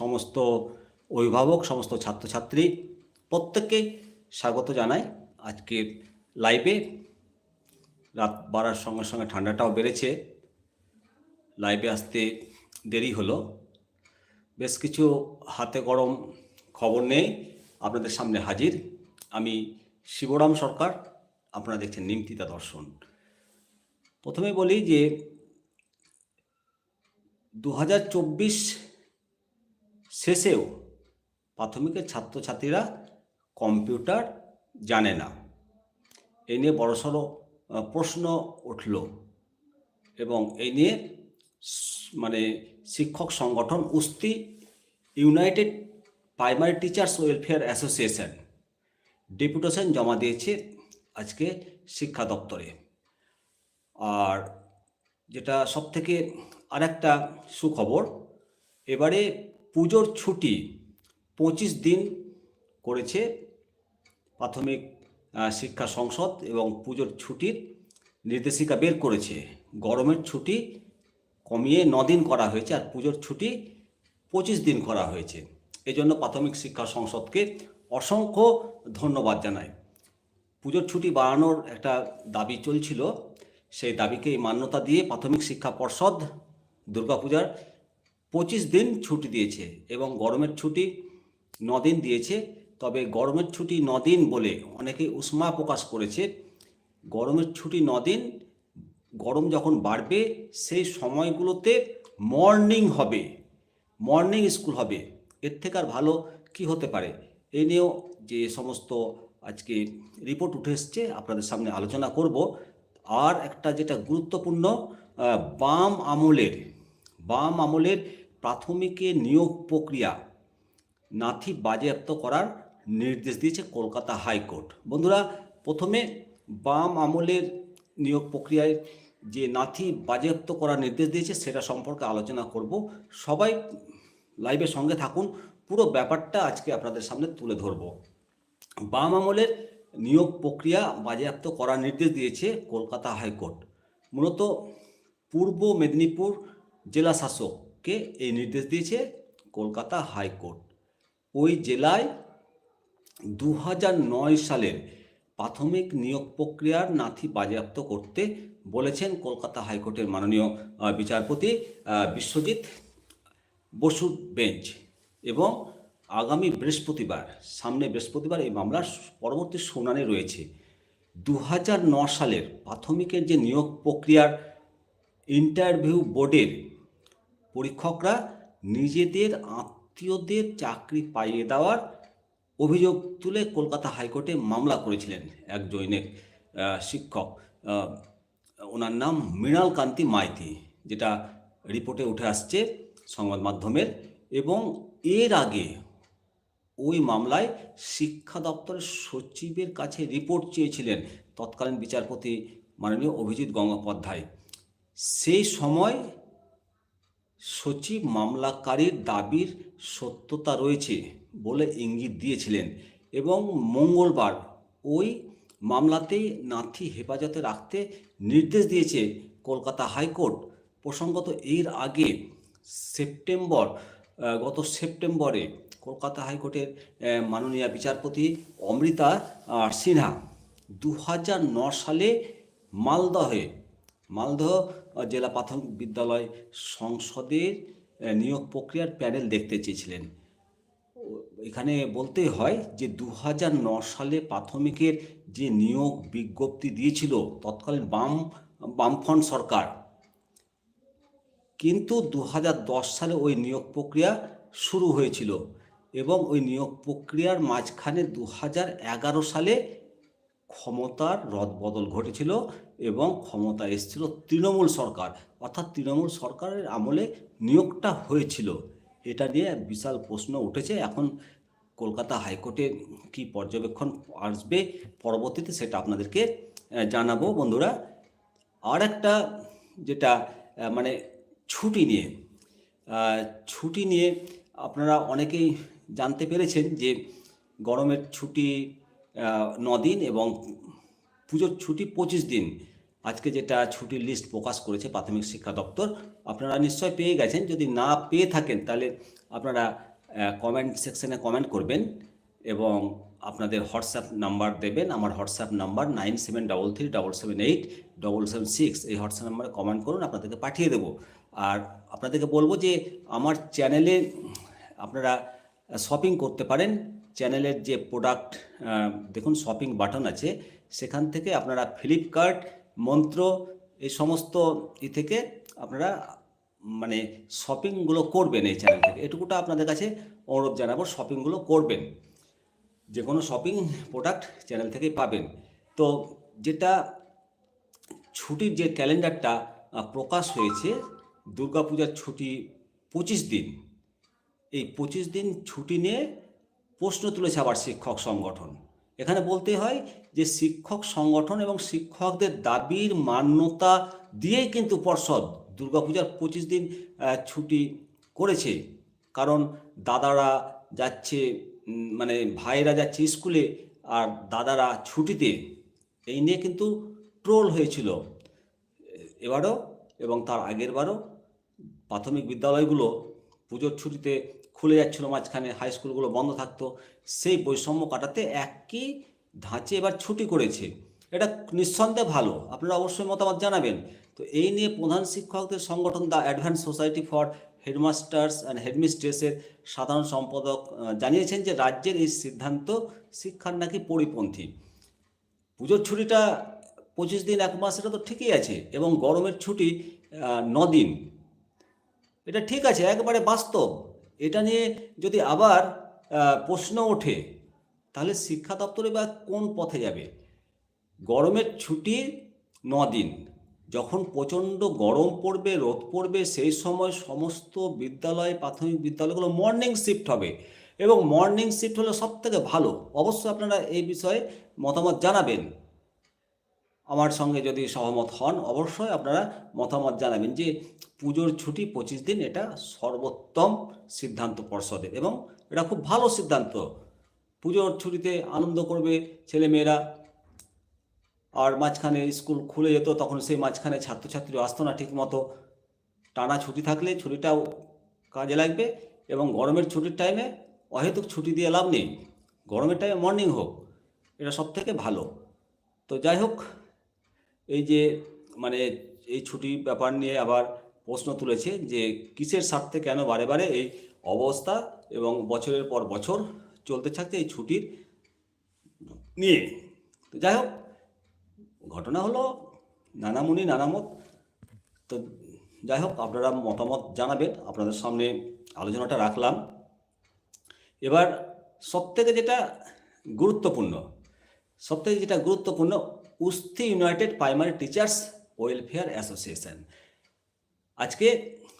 সমস্ত অভিভাবক, সমস্ত ছাত্রছাত্রী প্রত্যেককে স্বাগত জানাই আজকের লাইভে রাত বাড়ার সঙ্গে সঙ্গে ঠান্ডাটাও বেড়েছে। লাইভে আসতে দেরি হলো। বেশ কিছু হাতে গরম খবর নেই। আপনাদের সামনে হাজির। আমি শিবরাম সরকার। আপনারা দেখছেন নিমতিতা দর্শন। প্রথমে বলি যে দু হাজার চব্বিশ শেষেও প্রাথমিকের ছাত্রছাত্রীরা কম্পিউটার জানে না। এই নিয়ে বড়সড় প্রশ্ন উঠল এবং এই নিয়ে মানে শিক্ষক সংগঠন উস্তি united primary teachers welfare association deputation জমা দিয়েছে আজকে শিক্ষা দপ্তরে। আর যেটা সবথেকে আরেকটা সুখবর, এবারে পুজোর ছুটি পঁচিশ দিন করেছে প্রাথমিক শিক্ষা সংসদ এবং পুজোর ছুটির নির্দেশিকা বের করেছে। গরমের ছুটি কমিয়ে দিন করা হয়েছে আর পুজোর ছুটি পঁচিশ দিন করা হয়েছে। এই জন্য প্রাথমিক শিক্ষা সংসদকে অসংখ্য ধন্যবাদ জানাই। পুজোর ছুটি বাড়ানোর একটা দাবি চলছিল। সেই দাবিকে মান্যতা দিয়ে প্রাথমিক শিক্ষা পর্ষদ, দুর্গাপূজার পঁচিশ দিন ছুটি দিয়েছে এবং গরমের ছুটি দিন দিয়েছে। তবে গরমের ছুটি দিন বলে অনেকে উষ্মা প্রকাশ করেছে। গরমের ছুটি দিন গরম যখন বাড়বে, সেই সময়গুলোতে মর্নিং হবে, মর্নিং স্কুল হবে। এর থেকে আর ভালো কি হতে পারে? এ নিয়েও যে সমস্ত আজকে রিপোর্ট উঠে এসছে, আপনাদের সামনে আলোচনা করব। আর একটা যেটা গুরুত্বপূর্ণ বাম আমলের বাম আমলের প্রাথমিকের নিয়োগ প্রক্রিয়া নাথি বাজেয়াপ্ত করার নির্দেশ দিয়েছে কলকাতা হাইকোর্ট। বন্ধুরা, প্রথমে বাম আমলের নিয়োগ প্রক্রিয়ায় যে নাথি বাজেয়াপ্ত করার নির্দেশ দিয়েছে সেটা সম্পর্কে আলোচনা করব। সবাই লাইভের সঙ্গে থাকুন, পুরো ব্যাপারটা আজকে আপনাদের সামনে তুলে ধরব। বাম আমলের নিয়োগ প্রক্রিয়া বাজেয়াপ্ত করার নির্দেশ দিয়েছে কলকাতা হাইকোর্ট। মূলত পূর্ব মেদিনীপুর জেলা শাসককে এই নির্দেশ দিয়েছে? Kolkata high court. ওই জেলায় দু সালের প্রাথমিক নিয়োগ প্রক্রিয়ার নাথি বাজেয়াপ্ত করতে বলেছেন কলকাতা হাইকোর্টের মাননীয় বিচারপতি বিশ্বজিৎ বসু বেঞ্চ। এবং আগামী বৃহস্পতিবার, সামনে বৃহস্পতিবার এই মামলার পরবর্তী শুনানি রয়েছে। দু সালের প্রাথমিকের যে নিয়োগ প্রক্রিয়ার ইন্টারভিউ বোর্ডের পরীক্ষকরা নিজেদের আত্মীয়দের চাকরি পাইয়ে দেওয়ার অভিযোগ তুলে কলকাতা হাইকোর্টে মামলা করেছিলেন এক জৈনিক শিক্ষক। ওনার নাম মৃণাল কান্তি মাইতি, যেটা রিপোর্টে উঠে আসছে সংবাদ মাধ্যমের। এবং এর আগে ওই মামলায় শিক্ষা দপ্তরের সচিবের কাছে রিপোর্ট চেয়েছিলেন তৎকালীন বিচারপতি মাননীয় অভিজিৎ গঙ্গোপাধ্যায়। সেই সময় সচিব মামলাকারীর দাবির সত্যতা রয়েছে বলে ইঙ্গিত দিয়েছিলেন এবং মঙ্গলবার ওই মামলাতেই নাথি হেফাজতে রাখতে নির্দেশ দিয়েছে কলকাতা হাইকোর্ট। প্রসঙ্গত এর আগে সেপ্টেম্বর গত সেপ্টেম্বরে কলকাতা হাইকোর্টের মাননীয় বিচারপতি অমৃতা সিনহা দু সালে মালদহে, মালদহ জেলা প্রাথমিক বিদ্যালয় সংসদের নিয়োগ প্রক্রিয়ার প্যানেল দেখতে চেয়েছিলেন। এখানে বলতে হয় যে দু সালে প্রাথমিকের যে নিয়োগ বিজ্ঞপ্তি দিয়েছিল তৎকালীন বাম, বামফ্রন্ট সরকার, কিন্তু দু হাজার দশ সালে ওই নিয়োগ প্রক্রিয়া শুরু হয়েছিল এবং ওই নিয়োগ প্রক্রিয়ার মাঝখানে দু হাজার এগারো সালে ক্ষমতার রদবদল ঘটেছিল এবং ক্ষমতা এসেছিল তৃণমূল সরকার। অর্থাৎ তৃণমূল সরকারের আমলে নিয়োগটা হয়েছিল। এটা নিয়ে বিশাল প্রশ্ন উঠেছে। এখন কলকাতা হাইকোর্টে কি পর্যবেক্ষণ আসবে পরবর্তীতে সেটা আপনাদেরকে জানাব। বন্ধুরা আর একটা যেটা মানে ছুটি নিয়ে ছুটি নিয়ে আপনারা অনেকেই জানতে পেরেছেন যে গরমের ছুটি দিন এবং পুজোর ছুটি পঁচিশ দিন। আজকে যেটা ছুটির লিস্ট প্রকাশ করেছে প্রাথমিক শিক্ষা দপ্তর, আপনারা নিশ্চয় পেয়ে গেছেন। যদি না পেয়ে থাকেন, তাহলে আপনারা কমেন্ট সেকশনে কমেন্ট করবেন এবং আপনাদের হোয়াটসঅ্যাপ নাম্বার দেবেন। আমার WhatsApp number nine seven double three double seven eight double seven six এই হোয়াটসঅ্যাপ নাম্বারে কমেন্ট করুন, আপনাদেরকে পাঠিয়ে দেবো। আর আপনাদেরকে বলব যে, আমার চ্যানেলে আপনারা শপিং করতে পারেন। চ্যানেলের যে প্রোডাক্ট দেখুন শপিং বাটন আছে, সেখান থেকে আপনারা ফ্লিপকার্ট মন্ত্র এই সমস্ত ই থেকে আপনারা মানে শপিংগুলো করবেন এই চ্যানেল থেকে। এটুকুটা আপনাদের কাছে অনুরোধ জানাব শপিংগুলো করবেন। যে কোনো শপিং প্রোডাক্ট চ্যানেল থেকেই পাবেন। তো যেটা ছুটির যে ক্যালেন্ডারটা প্রকাশ হয়েছে, দুর্গাপূজার ছুটি পঁচিশ দিন। এই পঁচিশ দিন ছুটি নিয়ে প্রশ্ন তুলেছে আবার শিক্ষক সংগঠন। এখানে বলতে হয় যে শিক্ষক সংগঠন এবং শিক্ষকদের দাবির মান্যতা দিয়েই কিন্তু পর্ষদ দুর্গাপূজার পঁচিশ দিন ছুটি করেছে। কারণ দাদারা যাচ্ছে মানে ভাইরা যাচ্ছে স্কুলে আর দাদারা ছুটিতে। এই নিয়ে কিন্তু ট্রোল হয়েছিল। এবারও এবং তার আগের বারও প্রাথমিক বিদ্যালয়গুলো পুজোর ছুটিতে খুলে যাচ্ছিল মাঝখানে হাই স্কুলগুলো বন্ধ থাকতো। সেই বৈষম্য কাটাতে একই ধাঁচে এবার ছুটি করেছে। এটা নিঃসন্দেহে ভালো। আপনারা অবশ্যই মতামত জানাবেন। তো এই নিয়ে প্রধান শিক্ষকদের সংগঠন the advance society for headmasters and হেডমিস্ট্রেসের সাধারণ সম্পাদক জানিয়েছেন যে রাজ্যের এই সিদ্ধান্ত শিক্ষার নাকি পরিপন্থী। পুজোর ছুটিটা পঁচিশ দিন, এক মাস, এটা তো ঠিকই আছে। এবং গরমের ছুটি ন দিন। এটা ঠিক আছে, একেবারে বাস্তব। এটা নিয়ে যদি আবার প্রশ্ন ওঠে, তাহলে শিক্ষা দপ্তরে বা কোন পথে যাবে? গরমের ছুটি ন দিন। যখন প্রচণ্ড গরম পড়বে, রোদ পড়বে, সেই সময় সমস্ত বিদ্যালয়, প্রাথমিক বিদ্যালয়গুলো মর্নিং শিফট হবে। এবং মর্নিং শিফট হলে সব থেকে ভালো। অবশ্যই আপনারা এই বিষয়ে মতামত জানাবেন। আমার সঙ্গে যদি সহমত হন, অবশ্যই আপনারা মতামত জানাবেন যে পুজোর ছুটি পঁচিশ দিন, এটা সর্বোত্তম সিদ্ধান্ত পর্ষদের এবং এটা খুব ভালো সিদ্ধান্ত। পুজোর ছুটিতে আনন্দ করবে ছেলেমেয়েরা। আর মাঝখানে স্কুল খুলে যেত, তখন সেই মাঝখানে ছাত্রছাত্রী আসতো না ঠিক মতো টানা ছুটি থাকলে ছুটিটাও কাজে লাগবে এবং গরমের ছুটির টাইমে অহেতুক ছুটি দিয়ে লাভ নেই। গরমের টাইমে মর্নিং হোক, এটা সব থেকে ভালো। তো যাই হোক এই যে মানে এই ছুটি ব্যাপার নিয়ে আবার প্রশ্ন তুলেছে যে, কিসের স্বার্থে কেন বারে বারে এই অবস্থা এবং বছরের পর বছর চলতে থাকছে এই ছুটির নিয়ে? তো যাই হোক, ঘটনা হলো নানামুনি নানামত। তো যাই হোক, আপনারা মতামত জানাবেন, আপনাদের সামনে আলোচনাটা রাখলাম। এবার সবথেকে যেটা গুরুত্বপূর্ণ, সবথেকে যেটা গুরুত্বপূর্ণ উস্তি united primary teachers welfare association. আজকে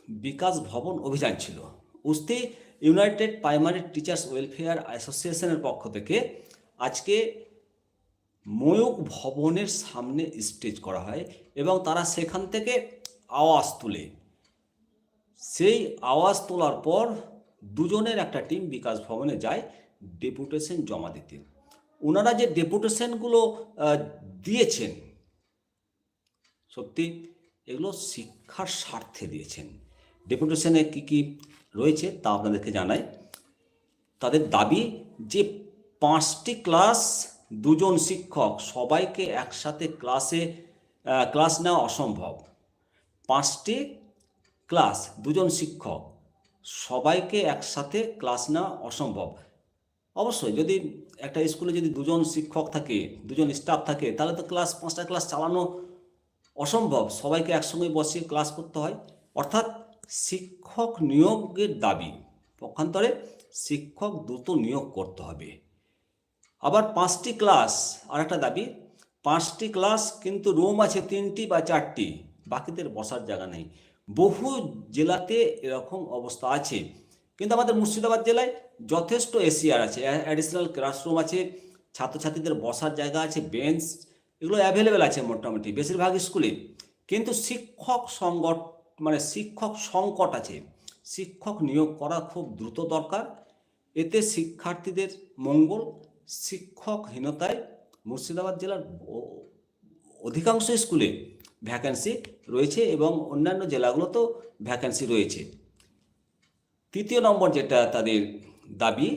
বিকাশ ভবন অভিযান ছিল। উস্তি ইউনাইটেড প্রাইমারি টিচার্স ওয়েলফেয়ার অ্যাসোসিয়েশনের পক্ষ থেকে আজকে ময়ূক ভবনের সামনে স্টেজ করা হয় এবং তারা সেখান থেকে আওয়াজ তুলে। সেই আওয়াজ তোলার পর দুজনের একটা টিম বিকাশ ভবনে যায়, ডেপুটেশন জমা দিতে। ওনারা যে ডেপুটেশনগুলো দিয়েছেন, সত্যি এগুলো শিক্ষার স্বার্থে দিয়েছেন। ডেপুটেশনে কি কি রয়েছে তা আপনাদেরকে জানাই। তাদের দাবি যে পাঁচটি ক্লাস, দুজন শিক্ষক সবাইকে একসাথে ক্লাসে ক্লাস নেওয়া অসম্ভব। পাঁচটি ক্লাস, দুজন শিক্ষক সবাইকে একসাথে ক্লাস নেওয়া অসম্ভব। অবশ্যই, যদি একটা স্কুলে যদি দুজন শিক্ষক থাকে, দুজন স্টাফ থাকে, তাহলে তো ক্লাস পাঁচটা ক্লাস চালানো অসম্ভব। সবাইকে একসঙ্গে বসিয়ে ক্লাস করতে হয়। অর্থাৎ শিক্ষক নিয়োগের দাবি, পক্ষান্তরে শিক্ষক দ্রুত নিয়োগ করতে হবে। আবার পাঁচটি ক্লাস আর একটা দাবি, পাঁচটি ক্লাস কিন্তু রুম আছে তিনটি বা চারটি, বাকিদের বসার জায়গা নেই। বহু জেলাতে এরকম অবস্থা আছে। কিন্তু আমাদের মুর্শিদাবাদ জেলায় যথেষ্ট এসিআর আছে অ্যাডিশনাল ক্লাসরুম আছে, ছাত্রছাত্রীদের বসার জায়গা আছে বেঞ্চ এগুলো অ্যাভেলেবেল আছে মোটামুটি, বেশিরভাগ স্কুলে কিন্তু শিক্ষক সংকট মানে শিক্ষক সংকট আছে। শিক্ষক নিয়োগ করা খুব দ্রুত দরকার। এতে শিক্ষার্থীদের মঙ্গল, শিক্ষকহীনতায় মুর্শিদাবাদ জেলার অধিকাংশ স্কুলে ভ্যাকেন্সি রয়েছে এবং অন্যান্য জেলাগুলোতেও ভ্যাকেন্সি রয়েছে। তৃতীয় নম্বর যেটা তাদের দাবি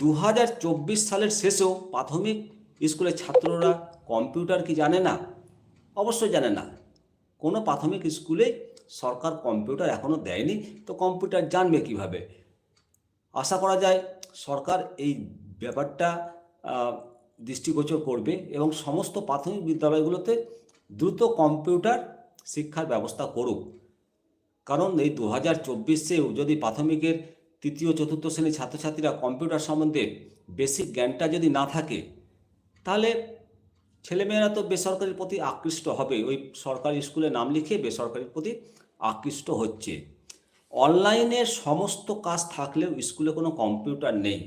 দু হাজার চব্বিশ সালের শেষেও প্রাথমিক স্কুলের ছাত্ররা কম্পিউটার কি জানে না? অবশ্যই জানে না। কোনো প্রাথমিক স্কুলে সরকার কম্পিউটার এখনও দেয়নি, তো কম্পিউটার জানবে কীভাবে? আশা করা যায় সরকার এই ব্যাপারটা দৃষ্টিগোচর করবে এবং সমস্ত প্রাথমিক বিদ্যালয়গুলোতে দ্রুত কম্পিউটার শিক্ষার ব্যবস্থা করুক। কারণ এই দু হাজার চব্বিশেও যদি প্রাথমিকের তৃতীয়, চতুর্থ শ্রেণির ছাত্রছাত্রীরা কম্পিউটার সম্বন্ধে বেসিক জ্ঞানটা যদি না থাকে, তাহলে ছেলেমেয়েরা তো বেসরকারির প্রতি আকৃষ্ট হবে। ওই সরকারি স্কুলে নাম লিখে বেসরকারির প্রতি আকৃষ্ট হচ্ছে। অনলাইনে সমস্ত কাজ থাকলেও স্কুলে কোনো কম্পিউটার নেই।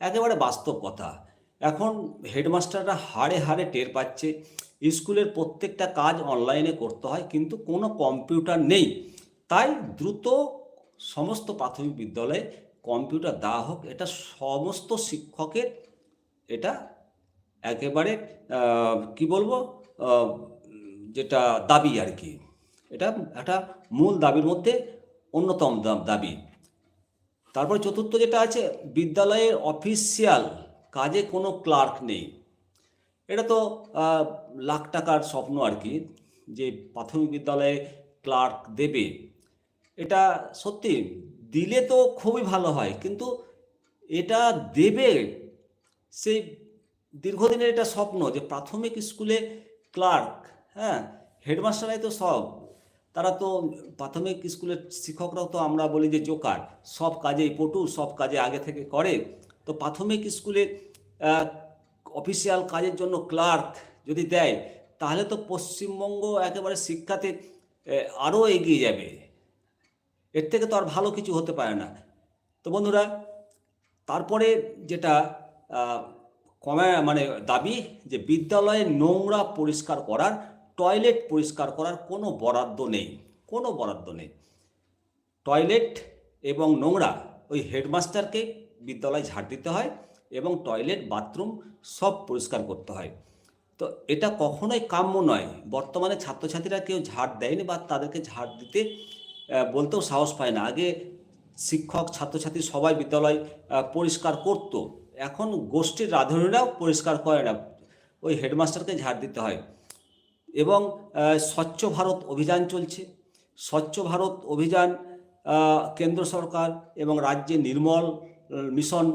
একেবারে বাস্তব কথা। এখন হেডমাস্টাররা হাড়ে হাড়ে টের পাচ্ছে, স্কুলের প্রত্যেকটা কাজ অনলাইনে করতে হয়, কিন্তু কোনো কম্পিউটার নেই। তাই দ্রুত সমস্ত প্রাথমিক বিদ্যালয়ে কম্পিউটার দেওয়া হোক, এটা সমস্ত শিক্ষকের এটা একেবারে কি বলব যেটা দাবি আর কি। এটা একটা মূল দাবির মধ্যে অন্যতম দাবি। তারপর চতুর্থ যেটা আছে, বিদ্যালয়ের অফিসিয়াল কাজে কোনো ক্লার্ক নেই। এটা তো লাখ টাকার স্বপ্ন আর কি, যে প্রাথমিক বিদ্যালয়ে ক্লার্ক দেবে। এটা সত্যি, দিলে তো খুবই ভালো হয়, কিন্তু এটা দেবে সেই দীর্ঘদিনের এটা স্বপ্ন যে প্রাথমিক স্কুলে ক্লার্ক হ্যাঁ হেডমাস্টারাই তো সব, তারা তো প্রাথমিক স্কুলের শিক্ষকরাও তো আমরা বলি যে জোকার, সব কাজেই পটু, সব কাজে আগে থেকে করে, তো প্রাথমিক স্কুলে অফিসিয়াল কাজের জন্য ক্লার্ক যদি দেয়, তাহলে তো পশ্চিমবঙ্গ একেবারে শিক্ষাতে আরও এগিয়ে যাবে। এর থেকে তো আর ভালো কিছু হতে পারে না। তো বন্ধুরা, তারপরে যেটা কমে মানে দাবি যে বিদ্যালয়ে নোংরা পরিষ্কার করার, টয়লেট পরিষ্কার করার কোনো বরাদ্দ নেই। কোনো বরাদ্দ নেই। টয়লেট এবং নোংরা ওই হেডমাস্টারকে বিদ্যালয়ে ঝাড় দিতে হয় এবং টয়লেট, বাথরুম সব পরিষ্কার করতে হয়। তো এটা কখনোই কাম্য নয়। বর্তমানে ছাত্রছাত্রীরা কেউ ঝাড় দেয়নি বা তাদেরকে ঝাড় দিতে বলতেও সাহস পায় না। আগে শিক্ষক, ছাত্রছাত্রী সবাই বিদ্যালয় পরিষ্কার করত। এখন গোষ্ঠীর রাঁধুনিরাও পরিষ্কার করে না। ওই হেডমাস্টারকে ঝাড় দিতে হয়। এবং স্বচ্ছ ভারত অভিযান চলছে। স্বচ্ছ ভারত অভিযান কেন্দ্র সরকার এবং রাজ্যে নির্মল মিশন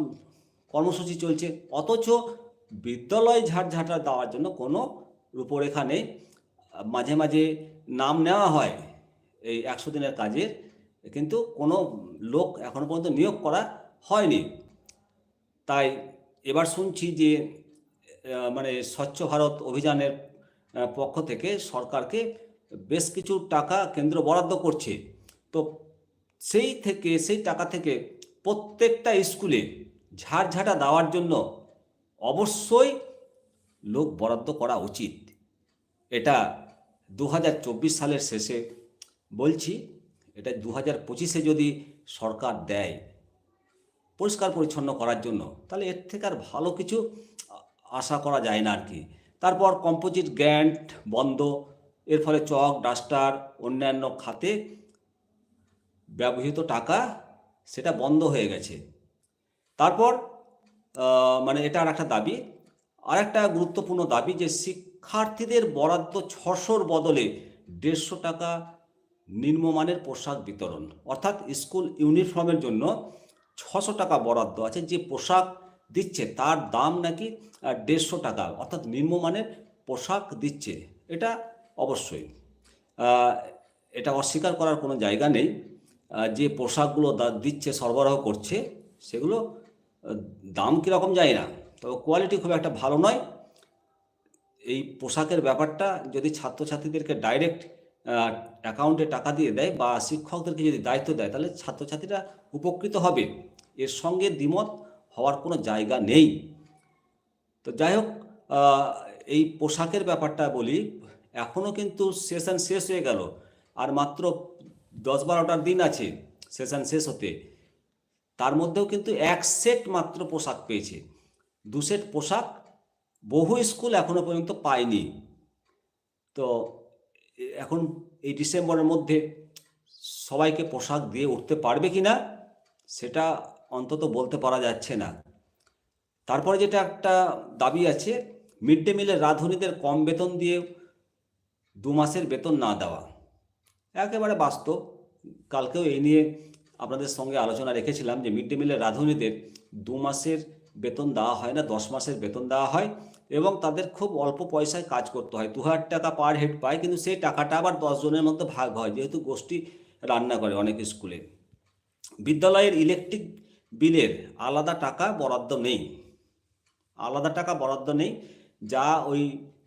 কর্মসূচি চলছে। অথচ বিদ্যালয় ঝাড়ঝাঁটা দেওয়ার জন্য কোনো রূপরেখা নেই। মাঝে মাঝে নাম নেওয়া হয়। এই একশো দিনের কাজের, কিন্তু কোনো লোক এখনও পর্যন্ত নিয়োগ করা হয়নি। তাই এবার শুনছি যে মানে স্বচ্ছ ভারত অভিযানের পক্ষ থেকে সরকারকে বেশ কিছু টাকা কেন্দ্র বরাদ্দ করছে। তো সেই থেকে, সেই টাকা থেকে প্রত্যেকটা স্কুলে ঝাড়ঝাঁটা দেওয়ার জন্য অবশ্যই লোক বরাদ্দ করা উচিত। এটা দু হাজার চব্বিশ সালের শেষে বলছি, এটা দু হাজার পঁচিশে যদি সরকার দেয় পরিষ্কার পরিচ্ছন্ন করার জন্য, তাহলে এর থেকে আর ভালো কিছু আশা করা যায় না আর কি। তারপর কম্পোজিট গ্র্যান্ট বন্ধ, এর ফলে চক, ডাস্টার, অন্যান্য খাতে ব্যবহৃত টাকা সেটা বন্ধ হয়ে গেছে। তারপর মানে এটা আর একটা দাবি। আর একটা গুরুত্বপূর্ণ দাবি যে শিক্ষার্থীদের বরাদ্দ ছশোর বদলে দেড়শো টাকা নিম্নমানের পোশাক বিতরণ, অর্থাৎ স্কুল ইউনিফর্মের জন্য ছশো টাকা বরাদ্দ আছে। যে পোশাক দিচ্ছে তার দাম নাকি দেড়শো টাকা, অর্থাৎ নিম্নমানের পোশাক দিচ্ছে, এটা অবশ্যই। এটা অস্বীকার করার কোনো জায়গা নেই। যে পোশাকগুলো দিচ্ছে, সরবরাহ করছে, সেগুলো দাম কীরকম যায় না, তবে কোয়ালিটি খুব একটা ভালো নয়। এই পোশাকের ব্যাপারটা যদি ছাত্রছাত্রীদেরকে ডাইরেক্ট অ্যাকাউন্টে টাকা দিয়ে দেয় বা শিক্ষকদেরকে যদি দায়িত্ব দেয়, তাহলে ছাত্রছাত্রীরা উপকৃত হবে। এর সঙ্গে দ্বিমত হওয়ার কোনো জায়গা নেই। তো যাই হোক এই পোশাকের ব্যাপারটা বলি এখনও কিন্তু সেশন শেষ হয়ে গেল। আর মাত্র দশ বারোটার দিন আছে সেশন শেষ হতে। তার মধ্যেও কিন্তু এক সেট মাত্র পোশাক পেয়েছে। দু সেট পোশাক বহু স্কুল এখনও পর্যন্ত পায়নি। তো এখন এই ডিসেম্বরের মধ্যে সবাইকে পোশাক দিয়ে উঠতে পারবে কি না সেটা অন্তত বলতে পারা যাচ্ছে না। তারপরে যেটা একটা দাবি আছে, মিড ডে মিলের রাঁধুনিদের কম বেতন দিয়ে দু মাসের বেতন না দেওয়া। একেবারে বাস্তব। কালকেও এই নিয়ে আপনাদের সঙ্গে আলোচনা রেখেছিলাম যে মিড ডে মিলের রাঁধুনিদের দু মাসের বেতন দেওয়া হয় না, দশ মাসের বেতন দেওয়া হয়। এবং তাদের খুব অল্প পয়সায় কাজ করতে হয়। দু হাজার টাকা পার হেড পায়, কিন্তু সেই টাকাটা আবার দশ জনের মধ্যে ভাগ হয়, যেহেতু গোষ্ঠী রান্না করে অনেক স্কুলে। বিদ্যালয়ের ইলেকট্রিক বিলের আলাদা টাকা বরাদ্দ নেই। আলাদা টাকা বরাদ্দ নেই, যা ওই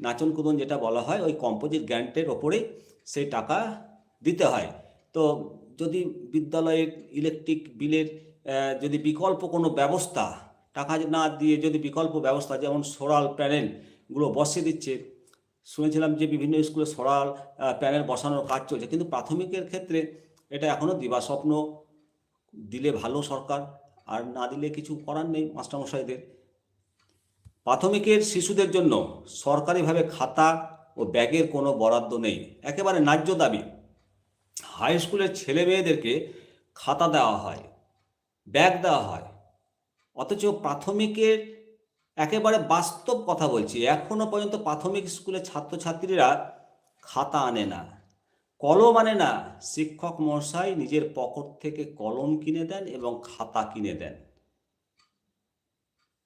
নাচন কুদন যেটা বলা হয়, ওই কম্পোজিট গ্যান্টের ওপরেই সেই টাকা দিতে হয়। তো যদি বিদ্যালয়ের ইলেকট্রিক বিলের যদি বিকল্প কোনো ব্যবস্থা টাকা না দিয়ে যদি বিকল্প ব্যবস্থা, যেমন সোলার প্যানেলগুলো বসিয়ে দিচ্ছে, শুনেছিলাম যে বিভিন্ন স্কুলে সোলার প্যানেল বসানোর কাজ চলছে, কিন্তু প্রাথমিকের ক্ষেত্রে এটা এখনও দিবাস্বপ্ন দিলে ভালো সরকার, আর না দিলে কিছু করার নেই মাস্টারমশাইদের। প্রাথমিকের শিশুদের জন্য সরকারিভাবে খাতা ও ব্যাগের কোনো বরাদ্দ নেই, একেবারে ন্যায্য দাবি। হাই স্কুলের ছেলে মেয়েদেরকে খাতা দেওয়া হয়, ব্যাগ দেওয়া হয় অথচ প্রাথমিকের একেবারে বাস্তব কথা বলছি, এখনও পর্যন্ত প্রাথমিক স্কুলের ছাত্রছাত্রীরা খাতা আনে না, কলম আনে না। শিক্ষক মশাই নিজের পকেট থেকে কলম কিনে দেন এবং খাতা কিনে দেন।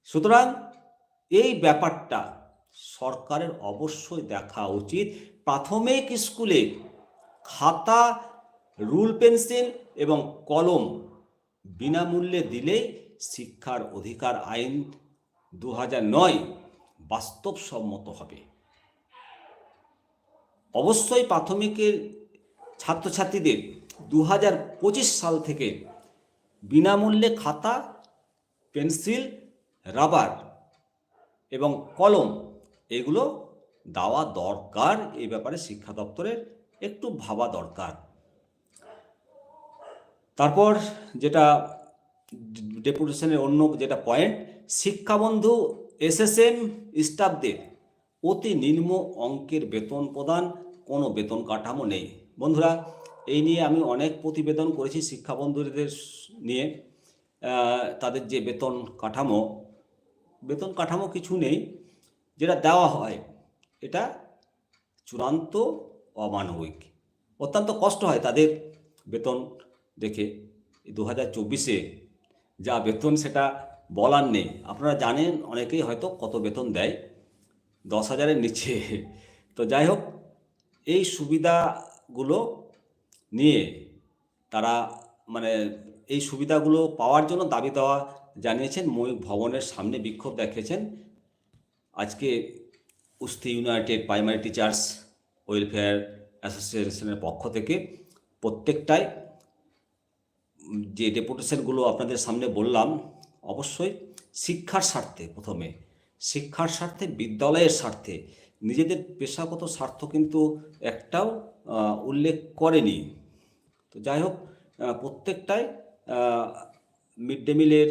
সুতরাং এই ব্যাপারটা সরকারের অবশ্যই দেখা উচিত। প্রাথমিক স্কুলে খাতা, রুল পেন্সিল এবং কলম বিনামূল্যে দিলেই শিক্ষার অধিকার আইন দু নয় বাস্তবসম্মত হবে। অবশ্যই প্রাথমিকের ছাত্রছাত্রীদের দু পঁচিশ সাল থেকে বিনামূল্যে খাতা, পেন্সিল, রাবার এবং কলম এগুলো দেওয়া দরকার। এই ব্যাপারে শিক্ষা দপ্তরের একটু ভাবা দরকার। তারপর যেটা ডেপুটেশনের অন্য যেটা পয়েন্ট শিক্ষাবন্ধু, এসএসএম, স্টাফদের অতি নিম্ন অঙ্কের বেতন প্রদান, কোনো বেতন কাঠামো নেই। বন্ধুরা, এই নিয়ে আমি অনেক প্রতিবেদন করেছি শিক্ষাবন্ধুদের নিয়ে। তাদের যে বেতন কাঠামো বেতন কাঠামো কিছু নেই, যেটা দেওয়া হয়, এটা চূড়ান্ত অমানবিক। অত্যন্ত কষ্ট হয় তাদের বেতন দেখে। দু হাজার চব্বিশে যা বেতন সেটা বলার নেই। আপনারা জানেন, অনেকেই হয়তো কত বেতন দেয়। দশ হাজারের নিচে। তো যাই হোক, এই সুবিধাগুলো নিয়ে তারা মানে এই সুবিধাগুলো পাওয়ার জন্য দাবি দেওয়া জানিয়েছেন। ময়ূর ভবনের সামনে বিক্ষোভ দেখিয়েছেন। আজকে উস্তি ইউনাইটেড প্রাইমারি টিচার্স ওয়েলফেয়ার অ্যাসোসিয়েশনের পক্ষ থেকে প্রত্যেকটাই যে ডেপুটেশনগুলো আপনাদের সামনে বললাম, অবশ্যই শিক্ষার স্বার্থে প্রথমে। শিক্ষার স্বার্থে, বিদ্যালয়ের স্বার্থে। নিজেদের পেশাগত স্বার্থ কিন্তু একটাও উল্লেখ করেনি। তো যাই হোক প্রত্যেকটাই মিড ডে মিলের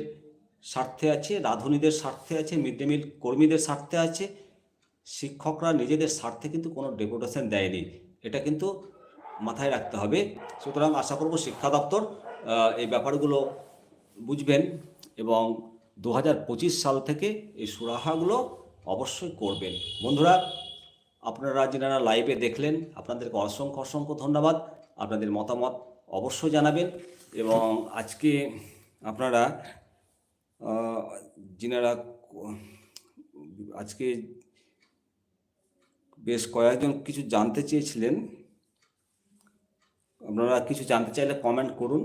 স্বার্থে আছে, রাঁধুনিদের স্বার্থে আছে, মিড ডে মিল কর্মীদের স্বার্থে আছে। শিক্ষকরা নিজেদের স্বার্থে কিন্তু কোনো ডেপুটেশন দেয়নি। এটা কিন্তু মাথায় রাখতে হবে। সুতরাং আশা করব শিক্ষা দপ্তর এই ব্যাপারগুলো বুঝবেন এবং দু হাজার পঁচিশ সাল থেকে এই সুরাহাগুলো অবশ্যই করবেন। বন্ধুরা, আপনারা যারা লাইভে দেখলেন, আপনাদেরকে অসংখ্য অসংখ্য ধন্যবাদ। আপনাদের মতামত অবশ্যই জানাবেন এবং আজকে আপনারা যিনারা আজকে বেশ কয়েকজন কিছু জানতে চেয়েছিলেন, আপনারা কিছু জানতে চাইলে কমেন্ট করুন।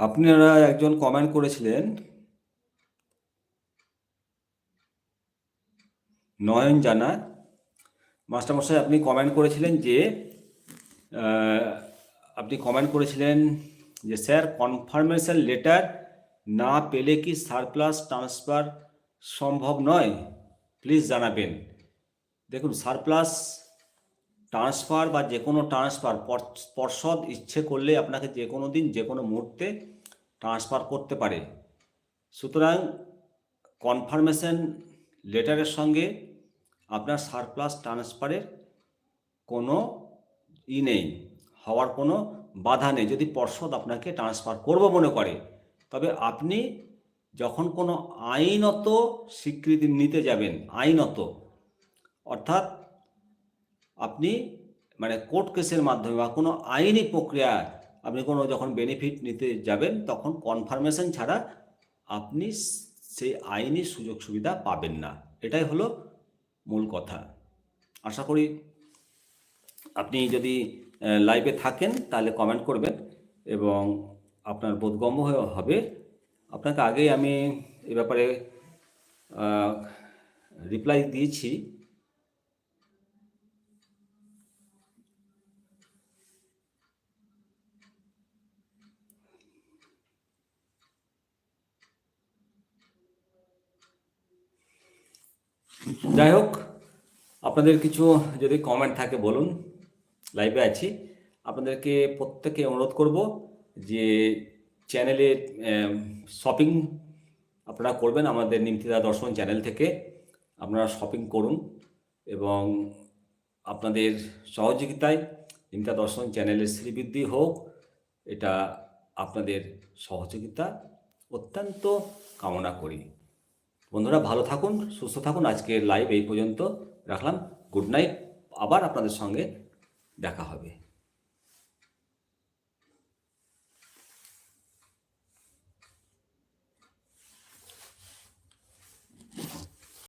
আপনারা একজন কমেন্ট করেছিলেন, নয়ন জানা। মাস্টারমশাই, আপনি কমেন্ট করেছিলেন যে আপনি কমেন্ট করেছিলেন যে, স্যার কনফার্মেশন লেটার না পেলে কি সারপ্লাস ট্রান্সফার সম্ভব নয়? প্লিজ জানাবেন। দেখুন সারপ্লাস ট্রান্সফার বা যে কোনো ট্রান্সফার পর্ষদ ইচ্ছে করলে আপনাকে যে কোনো দিন, যে কোনো মুহূর্তে ট্রান্সফার করতে পারে। সুতরাং কনফার্মেশন লেটারের সঙ্গে আপনার সারপ্লাস ট্রান্সফারের কোনো ই নেই, হওয়ার কোনো বাধা নেই। যদি পর্ষদ আপনাকে ট্রান্সফার করব মনে করে, তবে আপনি যখন কোনো আইনত স্বীকৃতি নিতে যাবেন, আইনত, অর্থাৎ আপনি মানে কোর্ট কেসের মাধ্যমে বা কোনো আইনি প্রক্রিয়া, আপনি কোনো যখন বেনিফিট নিতে যাবেন, তখন কনফার্মেশন ছাড়া আপনি সেই আইনি সুযোগ সুবিধা পাবেন না। এটাই হলো মূল কথা। আশা করি আপনি যদি লাইভে থাকেন, তাহলে কমেন্ট করবেন এবং আপনার বোধগম্য হয়ে- হবে। আপনাকে আগেই আমি এ ব্যাপারে রিপ্লাই দিয়েছি। যাই হোক, আপনাদের কিছু যদি কমেন্ট থাকে বলুন লাইভে আছি। আপনাদেরকে প্রত্যেকে অনুরোধ করব যে চ্যানেলে শপিং আপনারা করবেন আমাদের নিমতিদা দর্শন চ্যানেল থেকে। আপনারা শপিং করুন এবং আপনাদের সহযোগিতায় নিমতা দর্শন চ্যানেলের শ্রীবৃদ্ধি হোক, এটা আপনাদের সহযোগিতা অত্যন্ত কামনা করি। বন্ধুরা ভালো থাকুন, সুস্থ থাকুন। আজকের লাইভ এই পর্যন্ত রাখলাম। গুড নাইট আবার আপনাদের সঙ্গে দেখা হবে।